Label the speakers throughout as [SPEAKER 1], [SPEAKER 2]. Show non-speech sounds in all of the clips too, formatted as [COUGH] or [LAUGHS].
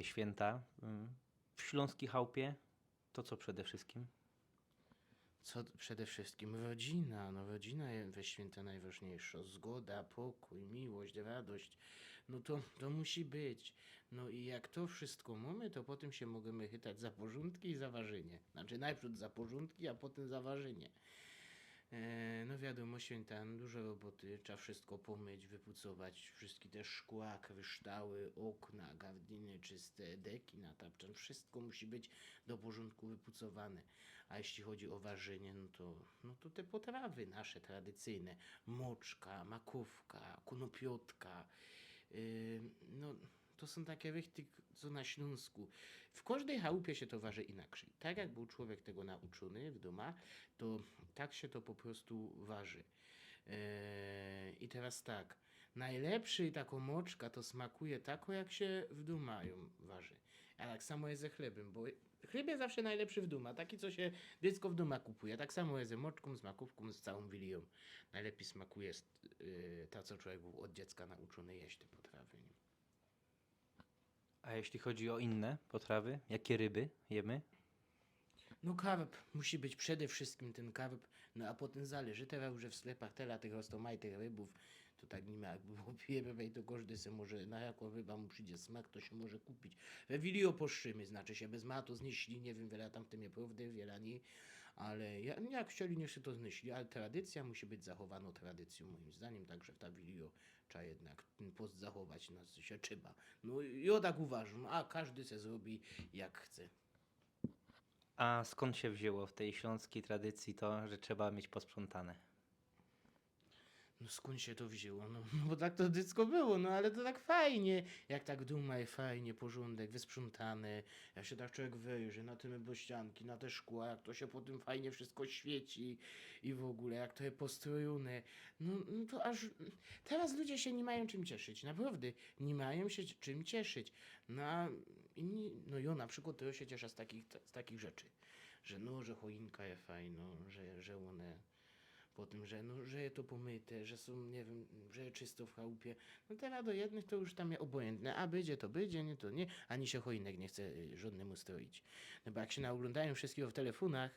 [SPEAKER 1] takie święta mm, w Śląskiej Chałupie, to co przede wszystkim?
[SPEAKER 2] Co przede wszystkim rodzina, no rodzina we święta najważniejsza, zgoda, pokój, miłość, radość, no to, to musi być. No i jak to wszystko mamy, to potem się możemy chytać za porządki i za ważenie. Znaczy najpierw za porządki, a potem za ważenie. E, no wiadomo, święta, no dużo roboty, trzeba wszystko pomyć, wypucować, wszystkie te szkła, kryształy, okna, gardiny czyste, deki natapczane, wszystko musi być do porządku wypucowane. A jeśli chodzi o ważenie, no to, no to te potrawy nasze tradycyjne, moczka, makówka, konopiotka, yy, no to są takie rychty, co na Śląsku. W każdej chałupie się to waży inaczej. Tak jak był człowiek tego nauczony w domu, to tak się to po prostu waży. Eee, I teraz tak, najlepszy taką moczka to smakuje tako, jak się w domu ją waży. A tak samo jest ze chlebem, bo chleb jest zawsze najlepszy w domu, taki co się dziecko w domu kupuje. Tak samo jest ze moczką, z makówką, z całą wilią. Najlepiej smakuje yy, ta, co człowiek był od dziecka nauczony jeść te potrawy. Nie?
[SPEAKER 1] A jeśli chodzi o inne potrawy, jakie ryby jemy?
[SPEAKER 2] No karp musi być przede wszystkim ten karp, no a potem zależy. Teraz, że w sklepach teraz tych rostomaj, tych rybów, to tak nie ma jakby [LAUGHS] było pierwej, to każdy se może, na jaką ryba mu przyjdzie smak, to się może kupić. We wili oposzymy, znaczy się bez matu znieśli, nie wiem, wiele tam w tym jest prawdy, wiele nie, ale ja, jak chcieli, niech się to znieśli, ale tradycja musi być zachowana tradycją moim zdaniem, także w ta wilio trzeba jednak ten post zachować, no się trzeba. No i ja tak uważam, a każdy se zrobi jak chce.
[SPEAKER 1] A skąd się wzięło w tej śląskiej tradycji to, że trzeba mieć posprzątane?
[SPEAKER 2] No skąd się to wzięło? No, [LAUGHS] bo tak to dziecko było, no ale to tak fajnie. Jak tak duma i fajnie, porządek, wysprzątane. Jak się tak człowiek wejrzy na te bościanki, na te szkła, jak to się po tym fajnie wszystko świeci i w ogóle, jak to jest postrojone. No, no to aż teraz ludzie się nie mają czym cieszyć, naprawdę. Nie mają się czym cieszyć. No a inni, no ja na przykład to się cieszę z takich, z takich rzeczy. Że no, że choinka jest fajna, że, że one po tym, że, no, że je to pomyte, że są, nie wiem, że czysto w chałupie. No teraz do jednych to już tam jest obojętne, a będzie to będzie, nie to nie, ani się choinek nie chce y, żadnemu stroić. No bo jak się naoglądają wszystkiego w telefonach,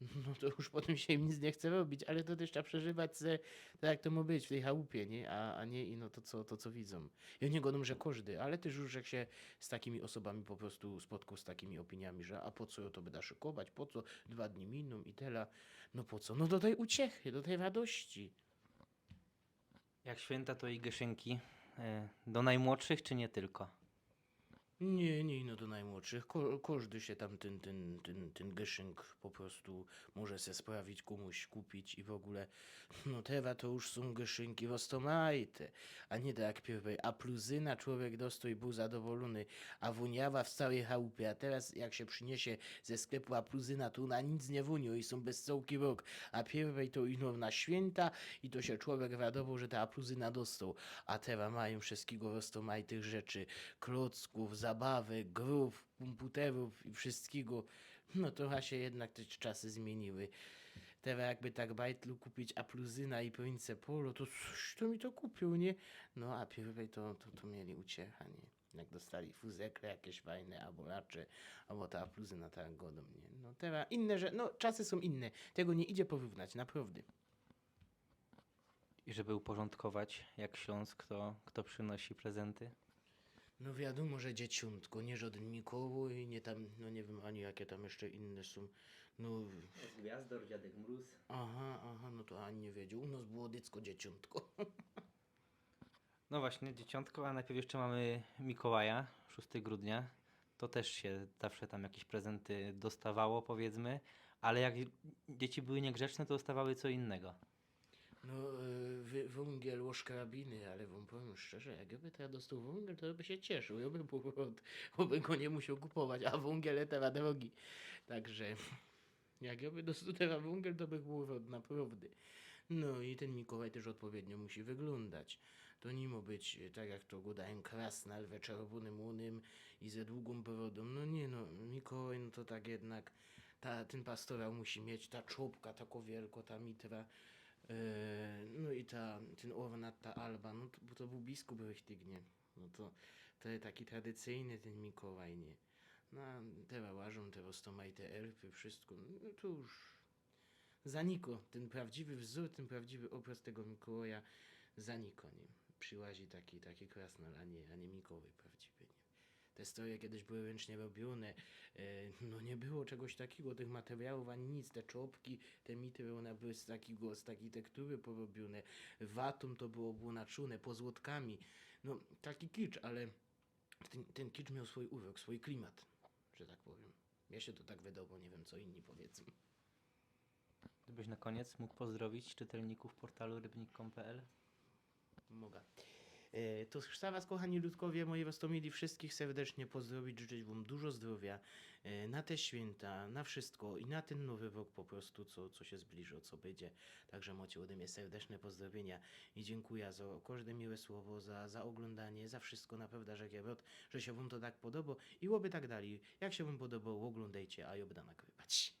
[SPEAKER 2] [LAUGHS] no to już potem się im nic nie chce robić, ale to też trzeba przeżywać se, tak jak to ma być w tej chałupie, nie? A, a nie ino to co, to, co widzą. Ja nie godą, że każdy, ale też już jak się z takimi osobami po prostu spotkał z takimi opiniami, że a po co to będę szykować, po co dwa dni miną i tyle. No po co? No do tej uciechy, do tej radości.
[SPEAKER 1] Jak święta to i geszynki. e, Do najmłodszych czy nie tylko?
[SPEAKER 2] Nie, nie, no do najmłodszych. Ko każdy się tam ten, ten, ten, ten geszynk po prostu może se sprawić, komuś kupić i w ogóle. No teraz to już są geszynki roztomajte, a nie tak jak pierwej. A pluzyna człowiek dostał był zadowolony, a wuniawa w całej chałupie. A teraz jak się przyniesie ze sklepu a pluzyna, to na nic nie wunią i są bez całki rok. A pierwej to ino na święta i to się człowiek radował, że ta pluzyna dostał. A teraz mają wszystkiego roztomajtych rzeczy, klocków, zabawek, grów, komputerów i wszystkiego. No trochę się jednak te czasy zmieniły. Teraz jakby tak bajtlu kupić a pluzyna i prowincję polo, to coś to mi to kupił, nie? No a pierwej to, to, to mieli uciecha, nie? Jak dostali fuzekle jakieś fajne, albo racze, albo ta pluzyna tak godą, nie? No teraz inne, że no czasy są inne. Tego nie idzie porównać, naprawdę.
[SPEAKER 1] I żeby uporządkować, jak Śląsk, kto, kto przynosi prezenty?
[SPEAKER 2] No wiadomo, że dzieciątko, nie żaden Mikołaj, nie tam, no nie wiem ani jakie tam jeszcze inne są. No,
[SPEAKER 1] Gwiazdor, Dziadek Mróz.
[SPEAKER 2] aha, aha, no to ani nie wiedział. U nas było dziecko dzieciątko.
[SPEAKER 1] No właśnie, dzieciątko, a najpierw jeszcze mamy Mikołaja, 6 grudnia. To też się zawsze tam jakieś prezenty dostawało, powiedzmy, ale jak dzieci były niegrzeczne, to dostawały co innego.
[SPEAKER 2] No, wy- węgiel, łoż karabiny, ale wam powiem szczerze, jak ja teraz dostał węgiel, to by się cieszył. Ja bym, po prostu- bo bym go nie musiał kupować, a węgiel teraz drogi. Także, jak dostał teraz węgiel, to by był rod, naprawdę. No i ten Mikołaj też odpowiednio musi wyglądać. To nie ma być e, tak, jak to dają krasnal we czerwonym łonym i ze długą brodą. No nie no, Mikołaj, no to tak jednak, ta, ten pastorał musi mieć, ta czopka tako wielko, ta mitra. E, No i ta, ten ornat, ta alba, no to, bo to był biskup Rychtygnie. No to To taki tradycyjny ten Mikołaj, nie? No, teraz łażą, te elfy, wszystko, no to już zaniko. Ten prawdziwy wzór, ten prawdziwy obraz tego Mikołaja zaniko, nie? Przyłazi taki, taki krasnal, a nie, a nie Mikołaj nie? Te stroje kiedyś były ręcznie robione, no nie było czegoś takiego, tych materiałów ani nic, te czopki, te mitry, one były z takiego, z takiej tektury porobione, watum to było błonaczone, pozłotkami, no taki kicz, ale ten, ten kicz miał swój urok, swój klimat, że tak powiem. Ja się to tak wydało, nie wiem co inni powiedzą.
[SPEAKER 1] Gdybyś na koniec mógł pozdrowić czytelników portalu rybnik.pl?
[SPEAKER 2] Mogę. E, To chcę Was, kochani ludkowie, moi Rostomili, wszystkich serdecznie pozdrowić, życzyć Wam dużo zdrowia e, na te święta, na wszystko i na ten nowy rok po prostu, co, co się zbliży, co będzie. Także macie ode mnie serdeczne pozdrowienia i dziękuję za każde miłe słowo, za, za oglądanie, za wszystko, naprawdę, że że się Wam to tak podoba i łoby tak dalej. Jak się Wam podobało, oglądajcie, a ja będę nagrywać.